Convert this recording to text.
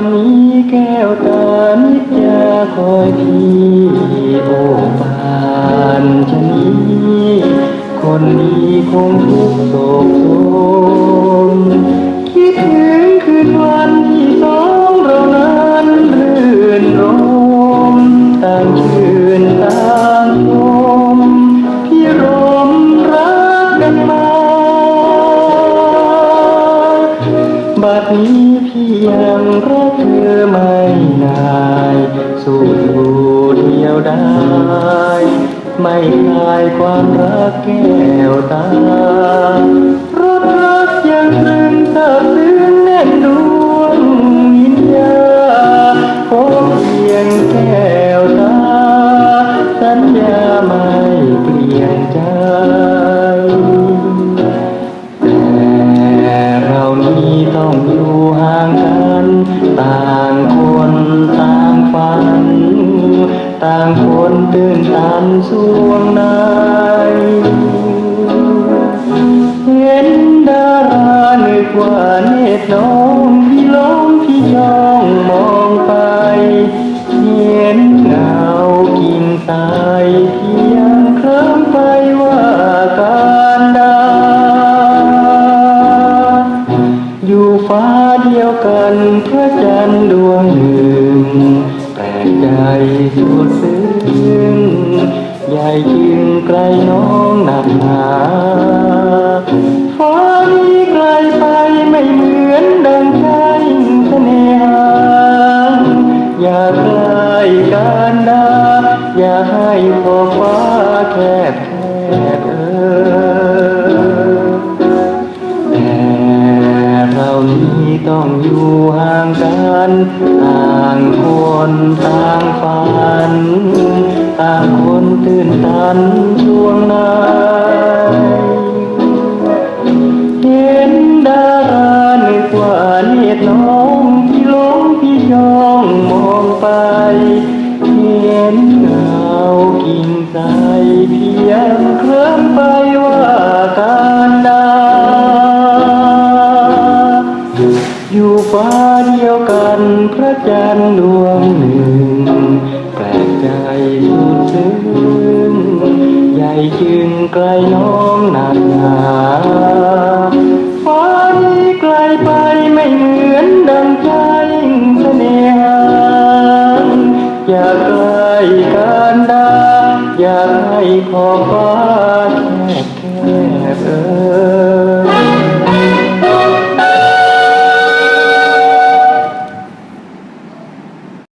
านนี้แก้วตานิจยาคอยพี่โอ้ปานชนี้คนนี้คงทุกข์โศกโศมคิดถึงคืนวันที่สองเรานั้นรื่นรมต่างชื่นต่างชมพี่รมรักกันมาบัดนี้พี่ยังร เธอไม่นายสู้อยู่เดียวได้ ไม่คลายความรักแก้วตารถรักยังตรึงซาบซึ้งแน่นดวงวิญญาพบเพียงแก้วตา สัญญาไม่เปลี่ยนใจ คนต่างฝัน ต่างคนตื่นตันสวงในเห็นดารานึกว่าเนตรน้องพี่ล้มพี่ย่องมองไปเห็นเงา ฟ้าเดียวกันพระจันทร์ดวงหนึ่งแปลกใจสุดซึ้งใหญ่จึงไกลน้องหนักหนาฟ้านี้ไกลไปไม่เหมือนดังใจเสน่หาอย่าใกล้กันดาอย่าให้ขอฟ้าแคบแคบ องอยู่ห่างกันต่างคนต่างฝันต่างคนตื่นตันช่วงในเห็นดารานึกว่าเนตรน้องพี่ลงพี่ย่องมองไปเห็นเงากิ่งใสเพียงเคลิ้มไปว่ากา ฟ้าเดียวกันพระจันทร์ดวงหนึ่ง แปลกใจสุดซึ้งใหญ่จึงไกลน้อมหนักหนาฟ้านี้ไกลไปไม่เหมือนดังใจเสน่หาอยากใกล้กันดาอยากให้ขอฟ้าแคบแคบเออ